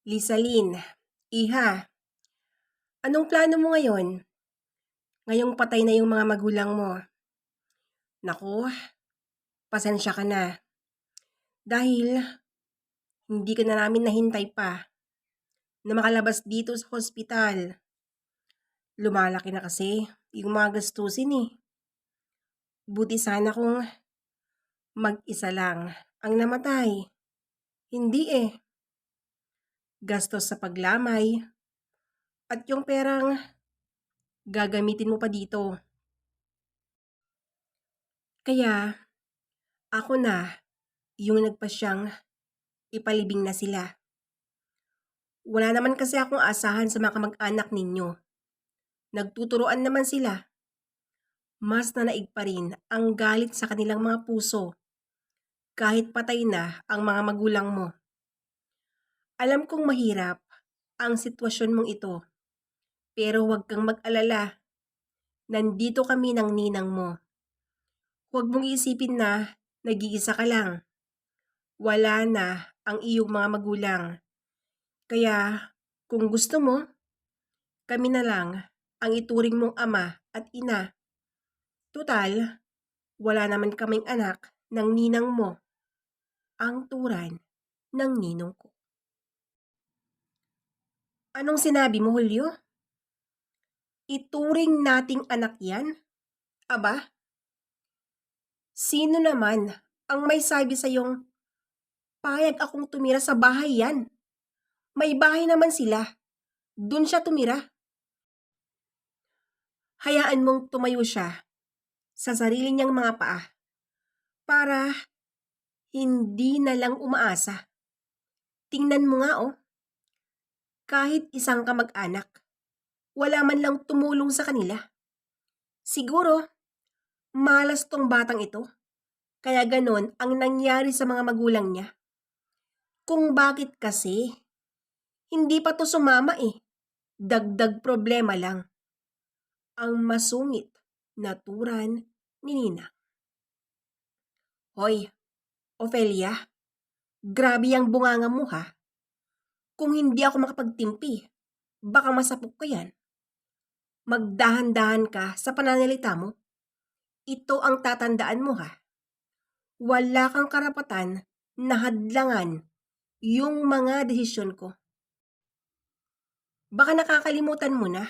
Lisaline, Iha, anong plano mo ngayon? Ngayong patay na yung mga magulang mo. Naku, pasensya ka na. Dahil hindi ka na namin nahintay pa na makalabas dito sa hospital. Lumalaki na kasi yung mga gastusin eh. Buti sana kung mag-isa lang ang namatay. Hindi eh. Gastos sa paglamay at yung perang gagamitin mo pa dito. Kaya, ako na yung nagpasyang ipalibing na sila. Wala naman kasi akong asahan sa mga kamag-anak ninyo. Nagtuturoan naman sila. Mas nanaig pa rin ang galit sa kanilang mga puso kahit patay na ang mga magulang mo. Alam kong mahirap ang sitwasyon mong ito, pero huwag kang mag-alala. Nandito kami ng ninang mo. Huwag mong isipin na nag-iisa ka lang. Wala na ang iyong mga magulang. Kaya kung gusto mo, kami na lang ang ituring mong ama at ina. Tutal, wala naman kaming anak ng ninang mo. Ang turan ng ninong ko. Anong sinabi mo, Julio? Ituring nating anak yan? Aba? Sino naman ang may sabi sa yung payag akong tumira sa bahay yan? May bahay naman sila. Doon siya tumira. Hayaan mong tumayo siya sa sarili niyang mga paa para hindi na lang umaasa. Tingnan mo nga oh, kahit isang kamag-anak, wala man lang tumulong sa kanila. Siguro, malas tong batang ito, kaya ganon ang nangyari sa mga magulang niya. Kung bakit kasi, hindi pa to sumama eh. Dagdag problema lang. Ang masungit na turan ni Nina. Hoy, Ophelia, grabe ang bunganga mo ha. Kung hindi ako makapagtimpi, baka masapok ko yan. Magdahan-dahan ka sa pananalita mo. Ito ang tatandaan mo ha. Wala kang karapatan na hadlangan yung mga desisyon ko. Baka nakakalimutan mo na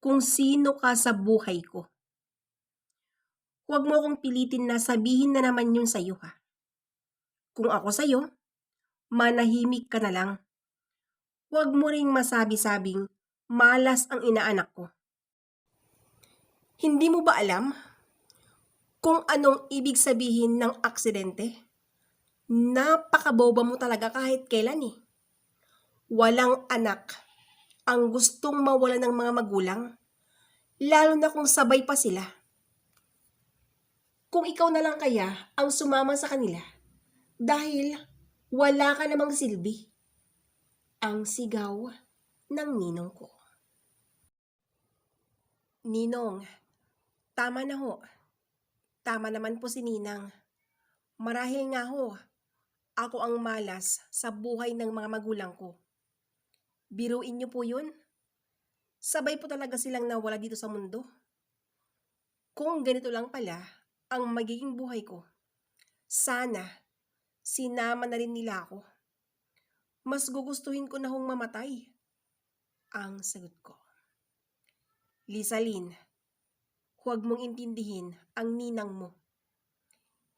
kung sino ka sa buhay ko. Huwag mo akong pilitin na sabihin na naman yun sa'yo ha. Kung ako sa'yo, manahimik ka na lang. Huwag mo ring masabi-sabing malas ang inaanak ko. Hindi mo ba alam kung anong ibig sabihin ng aksidente? Napakaboba mo talaga kahit kailan eh. Walang anak ang gustong mawala ng mga magulang, lalo na kung sabay pa sila. Kung ikaw na lang kaya ang sumama sa kanila, dahil wala ka namang silbi. Ang sigaw ng ninong ko. Ninong, tama na ho. Tama naman po si Ninang. Marahil nga ho, ako ang malas sa buhay ng mga magulang ko. Biruin niyo po yun. Sabay po talaga silang nawala dito sa mundo. Kung ganito lang pala ang magiging buhay ko, sana sinama na rin nila ako. Mas gugustuhin ko na hong mamatay. Ang sagot ko. Lisalin, huwag mong intindihin ang ninang mo.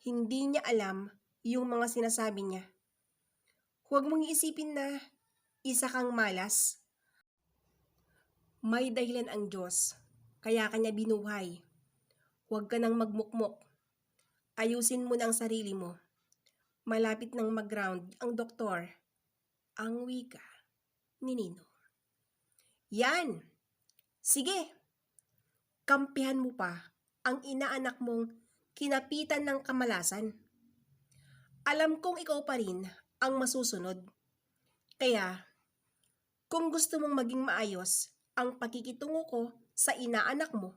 Hindi niya alam yung mga sinasabi niya. Huwag mong iisipin na isa kang malas. May dahilan ang Diyos, kaya kanya binuhay. Huwag ka nang magmukmok. Ayusin mo na ang sarili mo. Malapit nang mag-ground ang doktor. Ang wika ni Nino. Yan! Sige! Kampihan mo pa ang inaanak mong kinapitan ng kamalasan. Alam kong ikaw pa rin ang masusunod. Kaya, kung gusto mong maging maayos ang pakikitungo ko sa inaanak mo,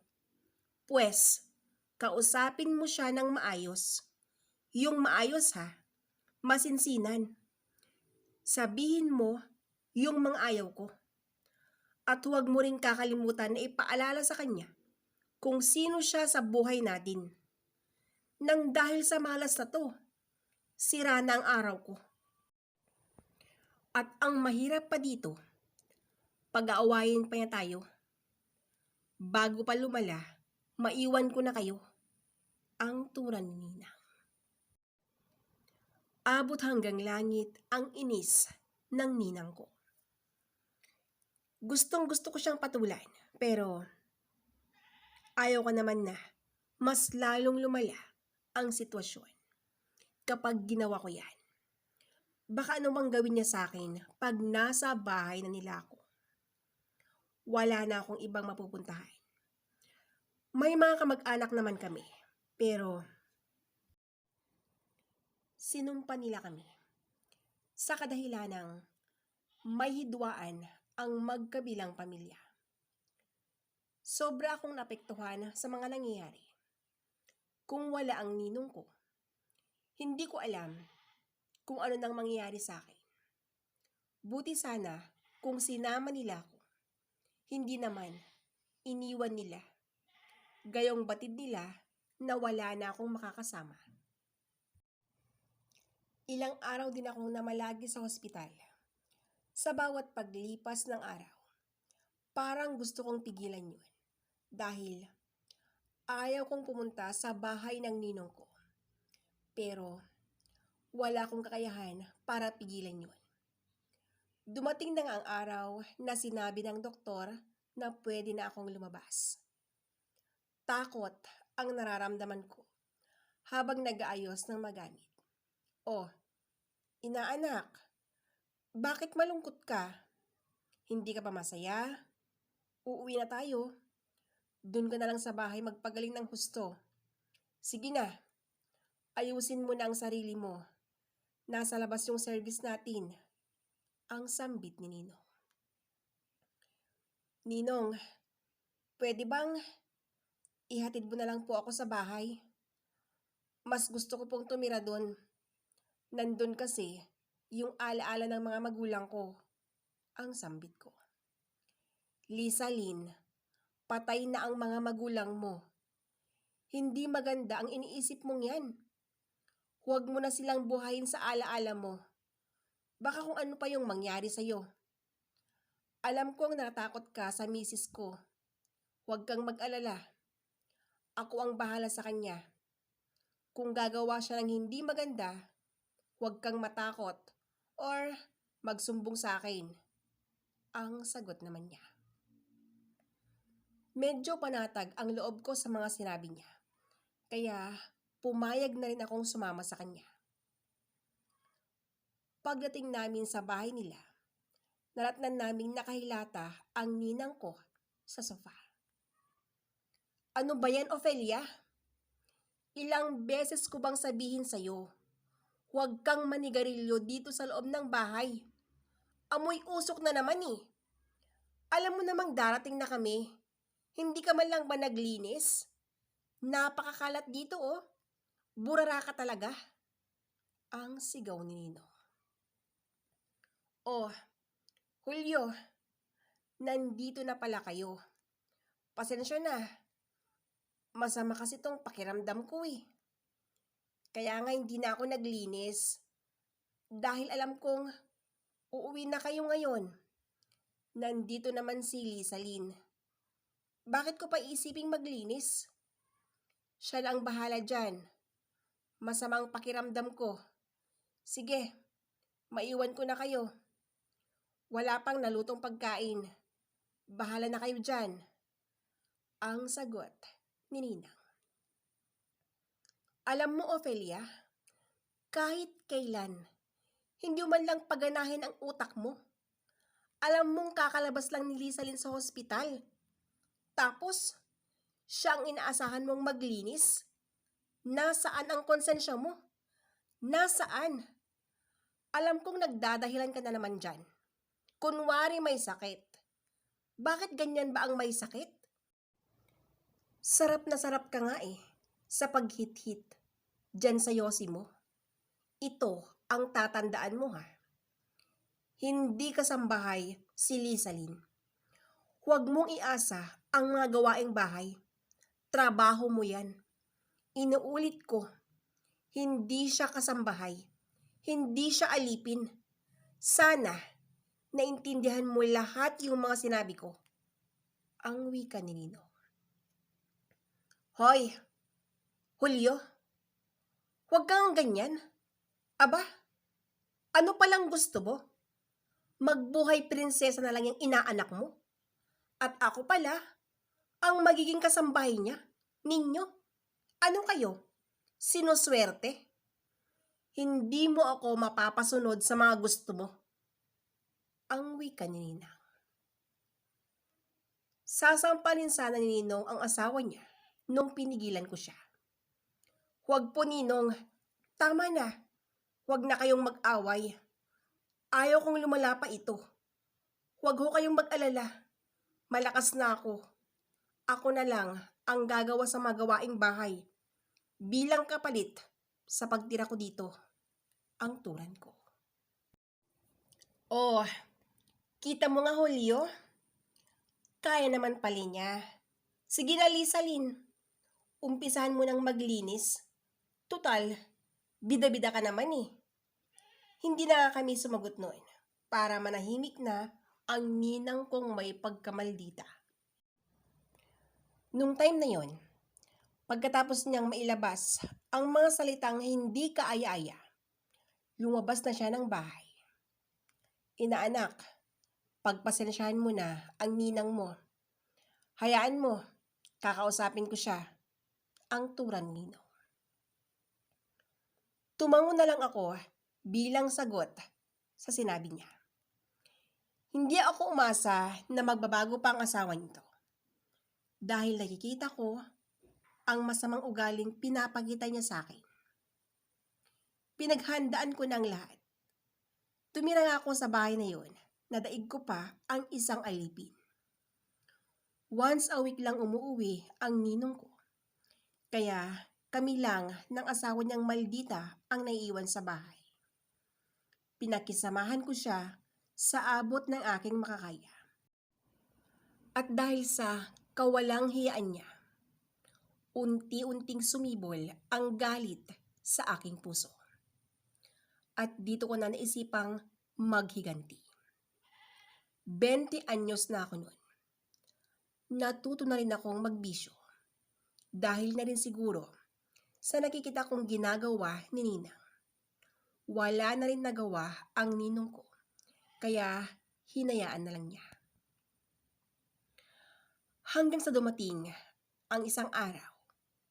pues, kausapin mo siya ng maayos. Yung maayos ha, masinsinan. Sabihin mo yung mga ayaw ko. At huwag mo rin kakalimutan na ipaalala sa kanya kung sino siya sa buhay natin. Nang dahil sa malas na to, sira na ang araw ko. At ang mahirap pa dito, pag-aawayin pa niya tayo. Bago pa lumala, maiwan ko na kayo. Ang turan ni Nina. Abot hanggang langit ang inis ng ninang ko. Gustong gusto ko siyang patulan, pero ayaw ko naman na mas lalong lumala ang sitwasyon kapag ginawa ko yan. Baka ano mang gawin niya sa akin pag nasa bahay na nila ako. Wala na akong ibang mapupuntahan. May mga kamag-anak naman kami, pero sinumpa nila kami sa kadahilan ng may hidwaan ang magkabilang pamilya. Sobra akong napektuhan sa mga nangyayari. Kung wala ang ninong ko, hindi ko alam kung ano nang mangyayari sa akin. Buti sana kung sinama nila ako. Hindi naman, iniwan nila. Gayong batid nila na wala na akong makakasama. Ilang araw din akong namalagi sa hospital. Sa bawat paglipas ng araw, parang gusto kong pigilan yun. Dahil ayaw kong pumunta sa bahay ng ninong ko. Pero wala akong kakayahan para pigilan yun. Dumating na nga ang araw na sinabi ng doktor na pwede na akong lumabas. Takot ang nararamdaman ko habang nag-aayos ng magamit. Oh, inaanak, bakit malungkot ka? Hindi ka pa masaya? Uuwi na tayo. Doon ka na lang sa bahay magpagaling ng husto. Sige na, ayusin mo na ang sarili mo. Nasa labas yung service natin. Ang sambit ni Ninong. Ninong, pwede bang ihatid mo na lang po ako sa bahay? Mas gusto ko pong tumira doon. Nandun kasi yung alaala ng mga magulang ko. Ang sambit ko. Lisa Lynn, patay na ang mga magulang mo. Hindi maganda ang iniisip mong yan. Huwag mo na silang buhayin sa alaala mo. Baka kung ano pa yung mangyari sa'yo. Alam kong natakot ka sa misis ko. Huwag kang mag-alala. Ako ang bahala sa kanya. Kung gagawa siya ng hindi maganda, huwag kang matakot or magsumbong sa akin. Ang sagot naman niya. Medyo panatag ang loob ko sa mga sinabi niya. Kaya pumayag na rin akong sumama sa kanya. Pagdating namin sa bahay nila, naratnan naming nakahilata ang ninang ko sa sofa. Ano ba yan, Ophelia? Ilang beses ko bang sabihin sa'yo, huwag kang manigarilyo dito sa loob ng bahay. Amoy usok na naman eh. Alam mo namang darating na kami. Hindi ka man lang ba naglinis? Napakakalat dito oh. Burara ka talaga. Ang sigaw ni Nino. Oh, Julio, nandito na pala kayo. Pasensya na. Masama kasi tong pakiramdam ko eh. Kaya nga hindi na ako naglinis. Dahil alam kong uuwi na kayo ngayon. Nandito naman si Lisa Lynn. Bakit ko pa isiping maglinis? Siya na ang bahala dyan. Masamang pakiramdam ko. Sige, maiwan ko na kayo. Wala pang nalutong pagkain. Bahala na kayo dyan. Ang sagot ni Ninang. Alam mo, Ophelia, kahit kailan, hindi man lang paganahin ang utak mo. Alam mong kakalabas lang ni Lisa Lynn sa hospital. Tapos, siya ang inaasahan mong maglinis? Nasaan ang konsensya mo? Nasaan? Alam kong nagdadahilan ka na naman dyan. Kunwari may sakit. Bakit ganyan ba ang may sakit? Sarap na sarap ka nga eh, sa paghit-hit. Diyan sa yosi mo. Ito ang tatandaan mo ha. Hindi kasambahay si Lisalin. Huwag mong iasa ang mga gawaing bahay. Trabaho mo yan. Inuulit ko, hindi siya kasambahay. Hindi siya alipin. Sana, naintindihan mo lahat yung mga sinabi ko. Ang wika ni Nino. Hoy, Julio, huwag kang ganyan. Aba, ano palang gusto mo? Magbuhay prinsesa na lang yung inaanak mo? At ako pala, ang magiging kasambahay niya, ninyo. Ano kayo? Sinuswerte? Hindi mo ako mapapasunod sa mga gusto mo. Ang wika ni Ninang. Sasampalin sana ni Ninong ang asawa niya nung pinigilan ko siya. Huwag po Ninong, tama na. Huwag na kayong mag-away. Ayaw kong lumala pa ito. Huwag ho kayong mag-alala. Malakas na ako. Ako na lang ang gagawa sa mga gawaing bahay. Bilang kapalit sa pagtira ko dito, ang turan ko. Oh, kita mo nga Julio? Kaya naman pala niya. Sige na Lisalin, umpisahan mo nang maglinis. Tutal, bida-bida ka naman eh. Hindi na kami sumagot noon para manahimik na ang ninang kong may pagkamaldita. Nung time na yon, pagkatapos niyang mailabas ang mga salitang hindi kaaya-aya, lumabas na siya ng bahay. Inaanak, pagpasensyahan mo na ang ninang mo. Hayaan mo, kakausapin ko siya. Ang turan nino. Tumango na lang ako bilang sagot sa sinabi niya. Hindi ako umasa na magbabago pa ang asawa nito. Dahil nakikita ko ang masamang ugaling pinapakita niya sa akin. Pinaghandaan ko ng lahat. Tumira nga ako sa bahay na yon, nadaig ko pa ang isang alipin. Once a week lang umuwi ang ninong ko. Kaya kami lang ng asawa niyang maldita ang naiiwan sa bahay. Pinakisamahan ko siya sa abot ng aking makakaya. At dahil sa kawalang hiyaan niya, unti-unting sumibol ang galit sa aking puso. At dito ko na naisipang maghiganti. 20 anyos na ako noon. Natuto na rin akong magbisyo. Dahil na rin siguro sa nakikita kong ginagawa ni Nina. Wala na rin nagawa ang ninong ko. Kaya hinayaan na lang niya. Hanggang sa dumating ang isang araw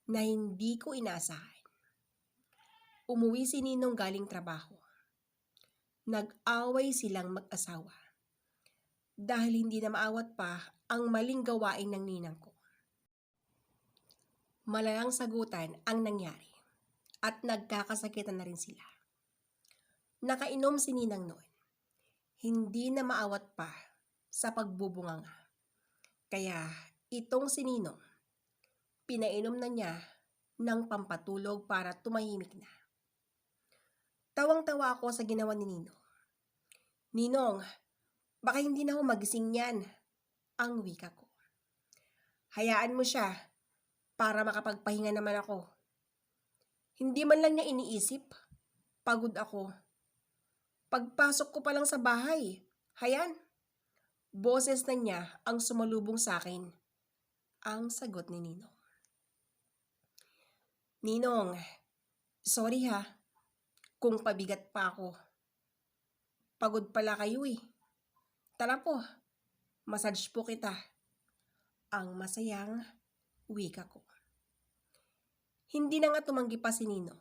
na hindi ko inaasahan. Umuwi si Ninong galing trabaho. Nag-away silang mag-asawa. Dahil hindi na maawat pa ang maling gawain ng ninang ko. Malalang sagutan ang nangyari at nagkakasakitan na rin sila. Nakainom si Ninang noon. Hindi na maawat pa sa pagbubunganga. Kaya itong si Ninong, pinainom na niya ng pampatulog para tumahimik na. Tawang-tawa ako sa ginawa ni Ninong. Ninong, baka hindi na ako magising yan. Ang wika ko. Hayaan mo siya para makapagpahinga naman ako. Hindi man lang niya iniisip. Pagod ako. Pagpasok ko pa lang sa bahay, hayan. Boses na niya ang sumalubong sa akin. Ang sagot ni Ninong. Ninong, sorry ha, kung pabigat pa ako. Pagod pala kayo eh. Tara po, massage po kita. Ang masayang wika ko. Hindi na nga tumanggi pa si Nino.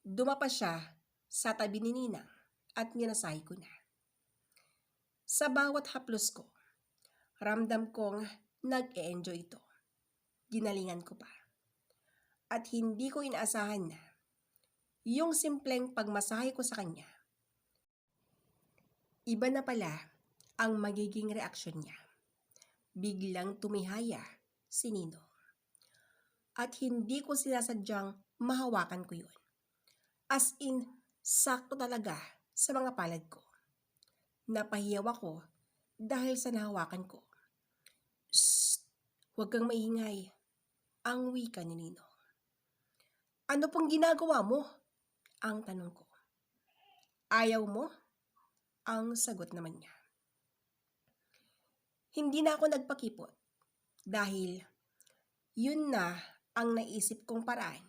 Dumapa siya sa tabi ni Nina at minasahe ko na. Sa bawat haplos ko, ramdam kong nag-e-enjoy ito. Ginalingan ko pa. At hindi ko inaasahan na yung simpleng pagmasahe ko sa kanya. Iba na pala ang magiging reaksyon niya. Biglang tumihaya si Nino. At hindi ko sinasadyang mahawakan ko yun. As in, sakto talaga sa mga palad ko. Napahiyaw ako dahil sa nahawakan ko. Shh! Huwag kang maingay. Ang wika ni Nino. Ano pong ginagawa mo? Ang tanong ko. Ayaw mo? Ang sagot naman niya. Hindi na ako nagpakipot dahil yun na ang naisip kong paraan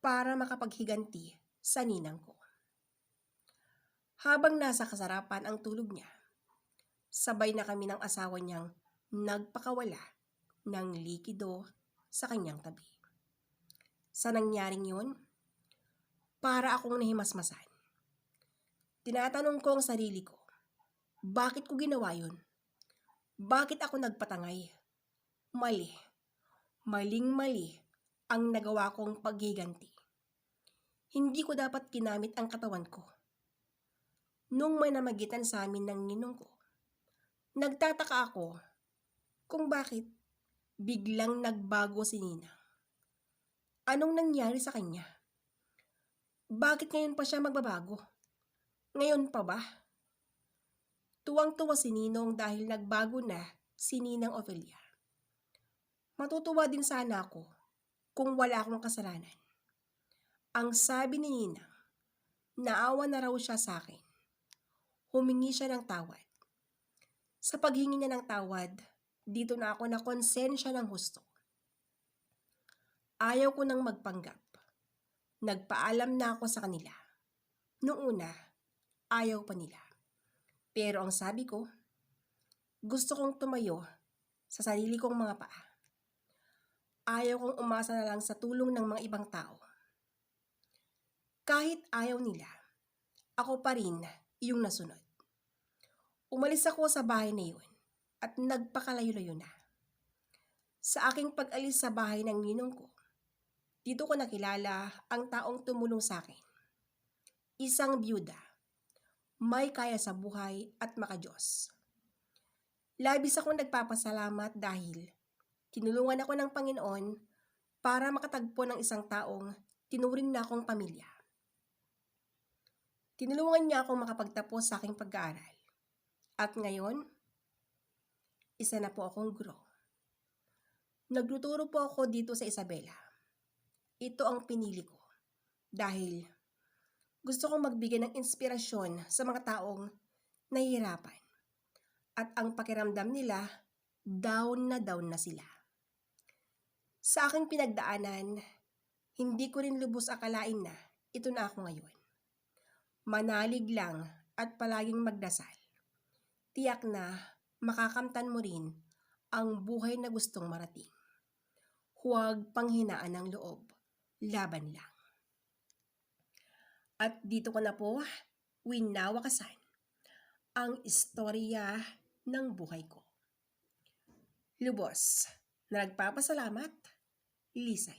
para makapaghiganti sa ninang ko. Habang nasa kasarapan ang tulog niya, sabay na kami ng asawa niyang nagpakawala ng likido sa kanyang tabi. Sa nangyaring yun, para akong nahimasmasan. Tinatanong ko ang sarili ko, bakit ko ginawa yun? Bakit ako nagpatangay? Mali. Maling-mali ang nagawa kong paghiganti. Hindi ko dapat ginamit ang katawan ko. Nung may namagitan sa amin ng ninong ko, nagtataka ako kung bakit biglang nagbago si Nina. Anong nangyari sa kanya? Bakit ngayon pa siya magbabago? Ngayon pa ba? Tuwang-tuwa si Ninong dahil nagbago na si Ninang Ofelia. Matutuwa din sana ako kung wala akong kasalanan. Ang sabi ni Ninang, naawa na raw siya sa akin. Humingi siya ng tawad. Sa paghingi niya ng tawad, dito na ako na konsensya ng husto. Ayaw ko nang magpanggap. Nagpaalam na ako sa kanila. Noong una, ayaw pa nila. Pero ang sabi ko, gusto kong tumayo sa sarili kong mga paa. Ayaw kong umasa na lang sa tulong ng mga ibang tao. Kahit ayaw nila, ako pa rin yung nasunod. Umalis ako sa bahay na yun at nagpakalayo-layo na. Sa aking pag-alis sa bahay ng ninong ko, dito ko nakilala ang taong tumulong sa akin. Isang byuda, may kaya sa buhay at makajos. Labis akong nagpapasalamat dahil tinulungan ako ng Panginoon para makatagpo ng isang taong tinuring na akong pamilya. Tinulungan niya akong makapagtapos sa aking pag-aaral. At ngayon, isa na po akong guro. Nagtuturo po ako dito sa Isabela. Ito ang pinili ko dahil gusto kong magbigay ng inspirasyon sa mga taong nahihirapan. At ang pakiramdam nila, down na down na sila. Sa aking pinagdaanan, hindi ko rin lubos akalain na ito na ako ngayon. Manalig lang at palaging magdasal. Tiyak na makakamtan mo rin ang buhay na gustong marating. Huwag panghinaan ng loob. Laban lang. At dito ko na po winawakasan ang istorya ng buhay ko. Lubos na nagpapasalamat, Lisa